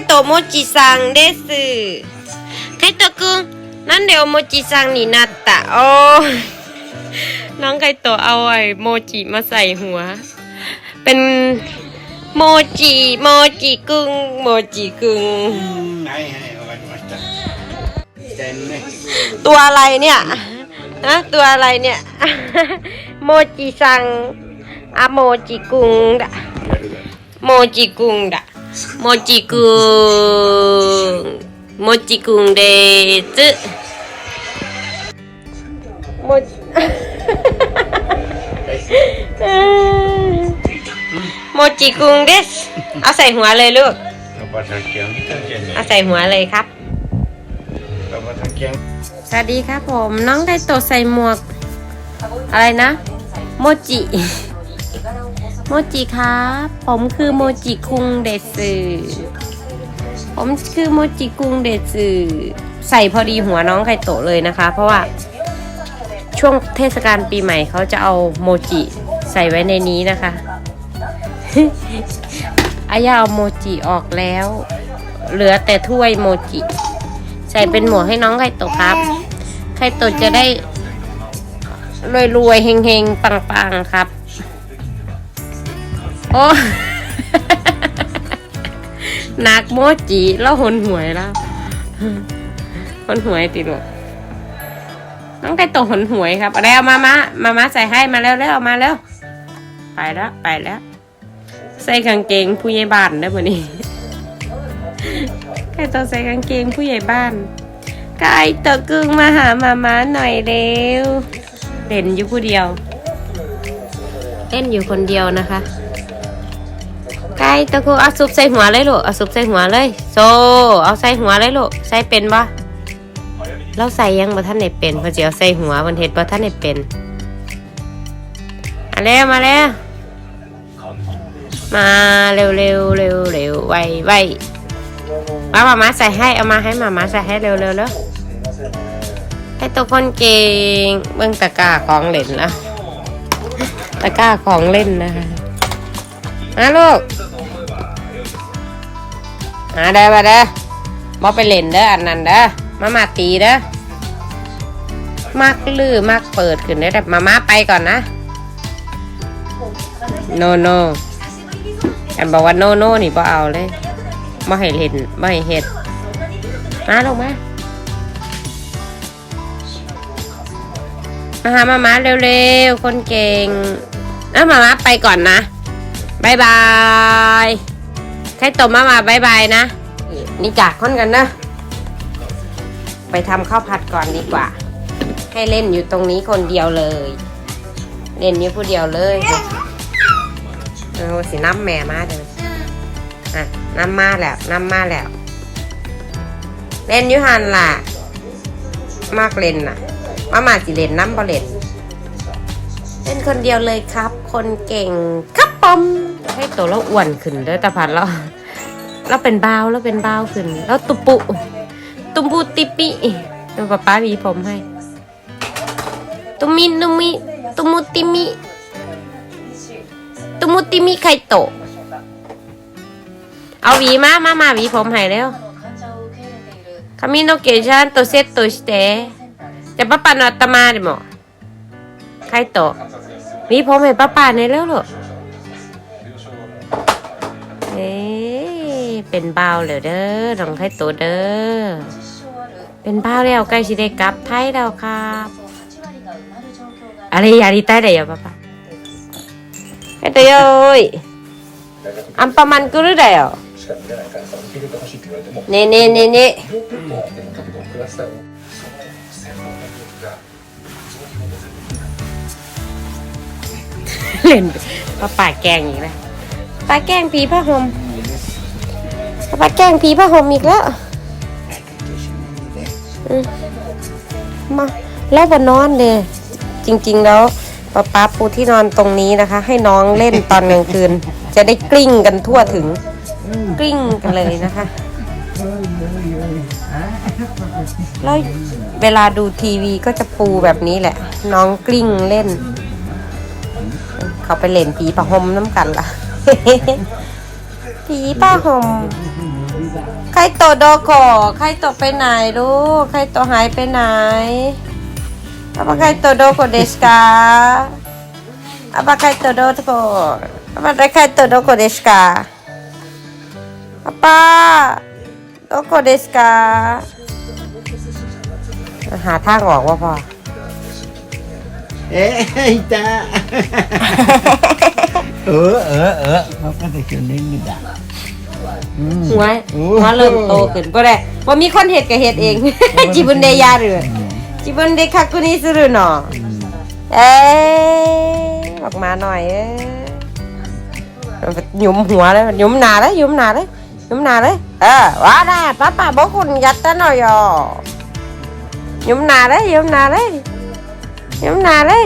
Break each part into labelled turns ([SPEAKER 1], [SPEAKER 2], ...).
[SPEAKER 1] イトおもちさんです。カイトくん、なんでおもちさんになったโอ้น้องไคโตะเอาไอ้โมจิมาใส่หัว เป็นโมจิโมจิกุงโมจิกุง
[SPEAKER 2] はいはいわかりましたじゃあね
[SPEAKER 1] ตัวอะไรเนี่ยนะตัวอะไรเนี่ย โมจิซังอะโมจิกุงดะโมจิกุงดะ โมจิกุงโมจิกุงเดซึโมจิโมจิกุงเดสอาใส่หัวเลยลูกเอาใส่หัวเลยครับ สวัสดีครับผม น้องได้ตใส่หมวก อะไรนะ โมจิ โมจิครับผมคือโมจิคุงเดซึผมคือโมจิคุงเดซึใส่พอดีหัวน้องไคโตะเลยนะคะ เพราะว่าช่วงเทศกาลปีใหม่เขาจะเอาโมจิใส่ไว้ในนี้นะคะอายาเอาโมจิออกแล้ว เหลือแต่ถ้วยโมจิ ใส่เป็นหมวกให้น้องไข่โตะครับ ไข่โตะจะได้รวยรวยๆเฮงเฮงๆปังๆครับ โอ้หนักโมจิแล้วหนหวยแล้วหนหวยติลูกน้องไข่ตะหนหวยครับเอาแล้วมามามามาใส่ให้มาแล้วแล้วมาแล้ว ไปแล้วไปแล้ว ใส่กางเกงผู้ใหญ่บ้านได้ปะนี่ไก่ตัวใส่กางเกงผู้ใหญ่บ้านไก่ตัวกึ่งมาหามาม้าหน่อยเร็วเล่นอยู่ผู้เดียวเล่นอยู่คนเดียวนะคะ ไก่ตัวกูเอาซุปใส่หัวเลยลูกเอาซุปใส่หัวเลย โซ เอาใส่หัวเลยลูกใส่เป็นปะเราใส่ยังบ่ท่านไหนเป็นพอจะเอาใส่หัวมันเห็ดบ่ท่านไหนเป็นมาแล้วมาแล้วมาเร็วเร็วเร็วเร็วไวไวมามามาใส่ให้เอามาให้มามาใส่ให้เร็วเร็วเร็วให้ตัวคนเก่งเบื้องตะกร้าของเล่นนะตะกร้าของเล่นนะคะมาลูก มาเด้มาเด้อมาไปเล่นเด้ออันนั้นเด้อมามาตีเด้อมักลือมักเปิดขึ้นได้แต่มามาไปก่อนนะ โนโนแอมบอกว่าโนโนนี่บ่เอาเลยไม่ให้เห็นไม่ให้เห็ดมาลงมามาหามามาเร็วๆ คนเก่งเอ้ามามาไปก่อนนะบายบาย ครตบมามาบายบายนะ นี่จากคนกันนะไปทำข้าวผัดก่อนดีกว่า ให้เล่นอยู่ตรงนี้คนเดียวเลย เล่นอยู่ผู้เดียวเลยเออสิน้ำแม่มาเด้ออะน้ำมาแล้วน้ำมาแล้ว เล่นยุหันล่ะ มากเล่นน่ะมามาสิเล่นน้ำบ่เล่นเล่นคนเดียวเลยครับ คนเก่งครับปอม ให้ตัวเราอ้วนขึ้นด้วยแต่พันเราเราเป็นเบาแล้วเป็นเบาขึ้น แล้วตุปุ ตุมปูติปิเดี๋ยวป้าป้ามีผมให้ ตุมินตุมิ ตุมุติมิ ตุมุติมิไข่โตเอาวีมา มามาวีผมให้แล้วคามิโนเกชันตัวเซตตัวสเตจะป้าป้านอัตมาดิหมอไข่โตะวีผมให้ป้าป้าในแล้วหรอ เอ๊ะเป็นเบาวแล้วเด้อน้องไข่โตเด้อ เป็นเบาวแล้วใกล้สิได้กลับไทยแล้วครับอะไรやりたいだよパパえっとよーいアンパンマン来るだよねえねえねえねえเล่นป้าป่าแกล้งอีกแล้ว ป้าแกล้งผีผ้าห่มป้าแกล้งผีผ้าห่มอีกแล้วมาแล้วบนนอนเลยจริง ๆ แล้วป้าป้าปูที่นอนตรงนี้นะคะ ให้น้องเล่นตอนกลางคืน จะได้กลิ้งกันทั่วถึง กลิ้งกันเลยนะคะแล้วเวลาดูทีวีก็จะปูแบบนี้แหละ น้องกลิ้งเล่น เขาไปเล่นผีประหมน้ำกันล่ะ ผีป้าหมใครโตโดโกใครโตไปไหนลูกใครโตหายไปไหนอาบาใครโตโดโกเดสกาอาบาใครโตโดโกอาบาใครโตโดโกเดสกาอาปาโดโกเดสกาหาทางออกว่าพอ
[SPEAKER 2] Eh, ahí está. เออเออเออมันก็จะเล่นนี่ด่าอืม
[SPEAKER 1] หัว
[SPEAKER 2] โอ้
[SPEAKER 1] หัวเริ่มโตขึ้นก็ได้ว่ามีคนเห็ดกับเห็ดเอง จิบุนเดยาหรือจิบุนเดคักกุนิสรุเนาะเอ้ยออกมาหน่อยเอ้ยหยุมหัวเลยหยุมหนาเลยหยุมหนาเลยหยุมหนาเลยเออว่าได้ป้าป้าบอกคุณยัดตะหน่อยอ่อหยุมหนาเลยหยุมหนาเลยหยุมหนาเลย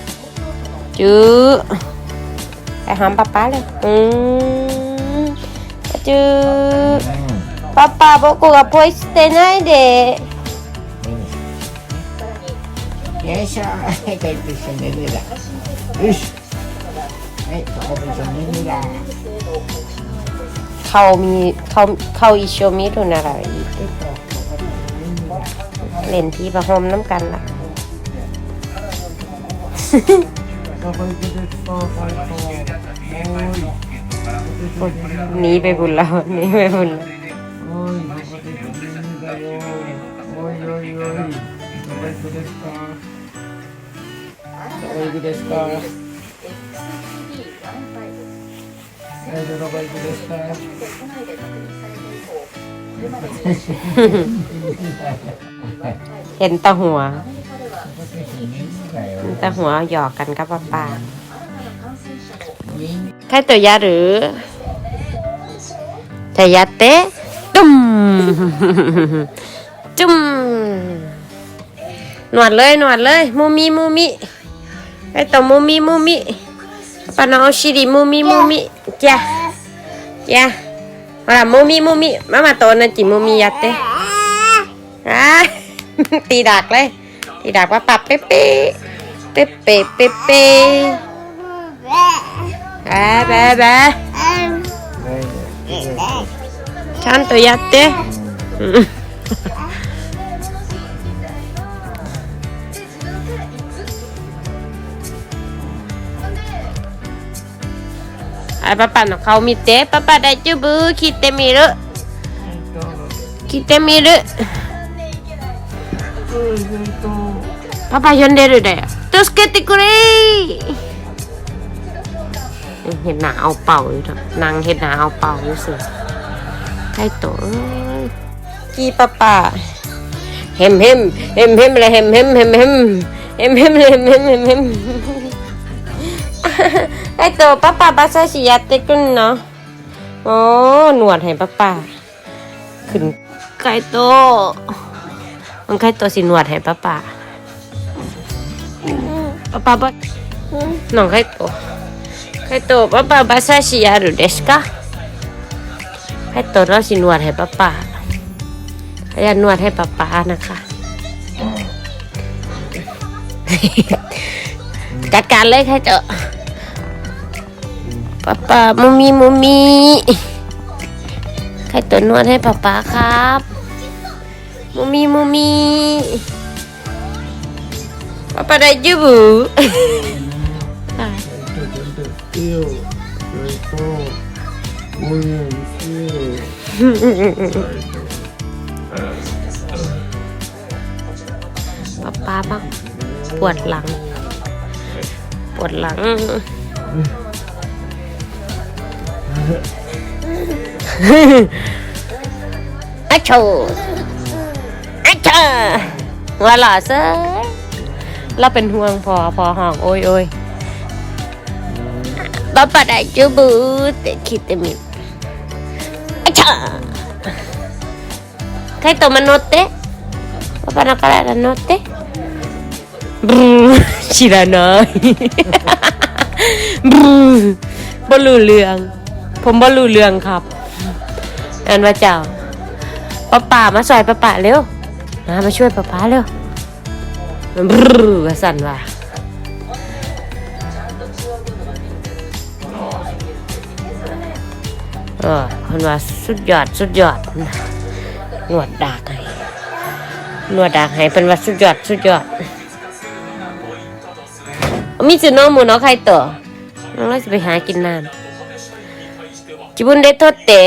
[SPEAKER 1] จิอิเดรุโยยาเตจูเฮ้ยเพิ่นไปหอมพออื้อป้าป้าใครตัวป้าป้าจูได้โยอะจูจูโมออีไกจูใครตัวป้าป้าได้สุกี้เดโชจูดารุจูไปหอมป้าป้าเลยอืมจูป้าป้าบอกว่าポイ捨てないで
[SPEAKER 2] เฮ้ยชาให้ไปเป็นคนนี้นี่แหละอิชให้เขาเป็นคนนี้นี่แหละ
[SPEAKER 1] เขามีเขาเขาอิโชมิรุนาราอีเล่นที่ประหมน้ำกันล่ะ หนีไปบุญแล้วหนีไปบุญ
[SPEAKER 2] เห็
[SPEAKER 1] นตาหัว แตาหัวหยอกกันกับป้าป้าใครตัวยาหรือทายาเตะตุ้มจุ่มหนวดเลยหนวดเลย มูมิมูมิไอตัวมูมิมูมิปานาโอชิริมูมิมูมิจ้ะจ้ะมาละมูมิมูมิมามาโตนะจิมูมิยาเตะอะตีดักเลย ตีดักว่าปับเป๊ะเป๊ะเป๊ะเป๊ะเป๊ะเป๊ะแบ๊ะแบ๊ะแบ๊ะちゃんとやって。うんはい、パパの顔見て。パパ大丈夫切ってみる。切ってみる。 パパ呼んでるだよ。助けてくれเห็นหนาเอาเป่าอยู่เถอะนางเห็นหนาเอาเป่าอยู่สิใครตัวเอ้ยกีป้าป้าเห็มเห็มเห็มเห็มเลยเห็มเห็มเห็มเห็มเห็มเห็มเลยเห็มเห็มเห็มเห็มไอตัวป้าป้าบาซาชิยาเตกุนเนาะโอ้หนวดให้ป้าป้าขึ้นไก่โตมันไก่โตสิหนวดให้ป้าป้า ป้าป้าบ้าน้องไก่โตไข่โตป้าป้าบาซาชิยารุเดสกะไข่โตเราสินวดให้ป้าป้าพยานวดให้ป้าป้านะคะจัดการเลยไข่โตป้าป้ามูมีมูมีไข่โตนวดให้ป้าป้าครับมูมีมูมี ป้าได้ยูบู
[SPEAKER 2] เที่ยวเลยก็โอ้ยเที่ยว
[SPEAKER 1] ป้าป้าบ้างปวดหลัง ปวดหลัง อะโชอะชาหัวหล่อเซย เราเป็นห่วงพอพอห้องโอ้ยโอ้ยบัปปะไดจูบูเตคิดแต่มิอชาใครตัวมันโนเต้บ้าปปะนักอะไรโนเต้บรูชิรานอยบรูบลูเรือง ผมบลูเรืองครับอันว่าเจ้าป้าป่ามาซอยป้าป่าเร็วมามาช่วยป้าป่าเร็ว บรูสั่นว่าเออคนว่าสุดยอดสุดยอดหนวดดากให้หนวดดากให้เป็นว่าสุดยอดสุดยอดมีจุน้องมูน้องใครต่อน้องเราจะไปหากินน้ำจิบุนได้ทดเตะ